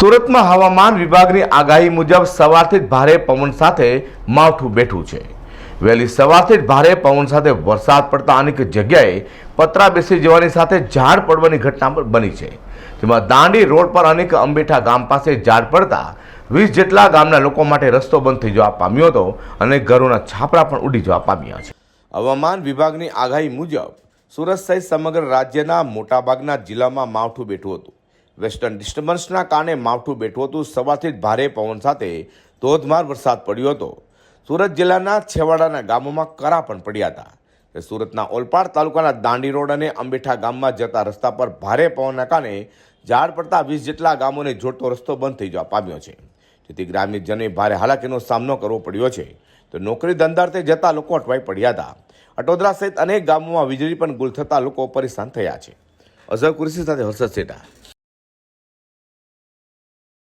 સુરતમાં હવામાન વિભાગની આગાહી મુજબ સવારથી જ ભારે પવન સાથે માવઠું બેઠું છે. વહેલી સવારથી જ ભારે પવન સાથે વરસાદ પડતા અનેક જગ્યાએ પતરા બેસી જવાની સાથે ઝાડ પડવાની ઘટના પણ બની છે. જેમાં દાંડી રોડ પર અનેક અંબેઠા ગામ પાસે ઝાડ પડતા વીસ જેટલા ગામના લોકો માટે રસ્તો બંધ થઈ જવા પામ્યો હતો અને ઘરોના છાપરા પણ ઉડી જવા પામ્યા છે. હવામાન વિભાગની આગાહી મુજબ સુરત સહિત સમગ્ર રાજ્યના મોટાભાગના જિલ્લામાં માવઠું બેઠું હતું. વેસ્ટર્ન ડિસ્ટર્બન્સના કારણે માવઠું બેઠું હતું. સવારથી જ ભારે પવન સાથે ધોધમાર વરસાદ પડ્યો હતો. સુરત જિલ્લાના છેવાડાના ગામોમાં કરા પણ પડ્યા હતા. સુરતના ઓલપાડ તાલુકાના દાંડી રોડ અને અંબેઠા ગામમાં જતા રસ્તા પર ભારે પવનના કારણે ઝાડ પડતા વીસ જેટલા ગામોને જોડતો રસ્તો બંધ થઈ જવા પામ્યો છે. જેથી ગ્રામ્યજનોએ ભારે હાલાકીનો સામનો કરવો પડ્યો છે. તો નોકરી ધંધાર્થે જતા લોકો અટવાઈ પડ્યા હતા. અટોદરા સહિત અનેક ગામોમાં વીજળી પણ ગુલ થતા લોકો પરેશાન થયા છે. અઝર કુરશી સાથે હર્ષદ સેટા.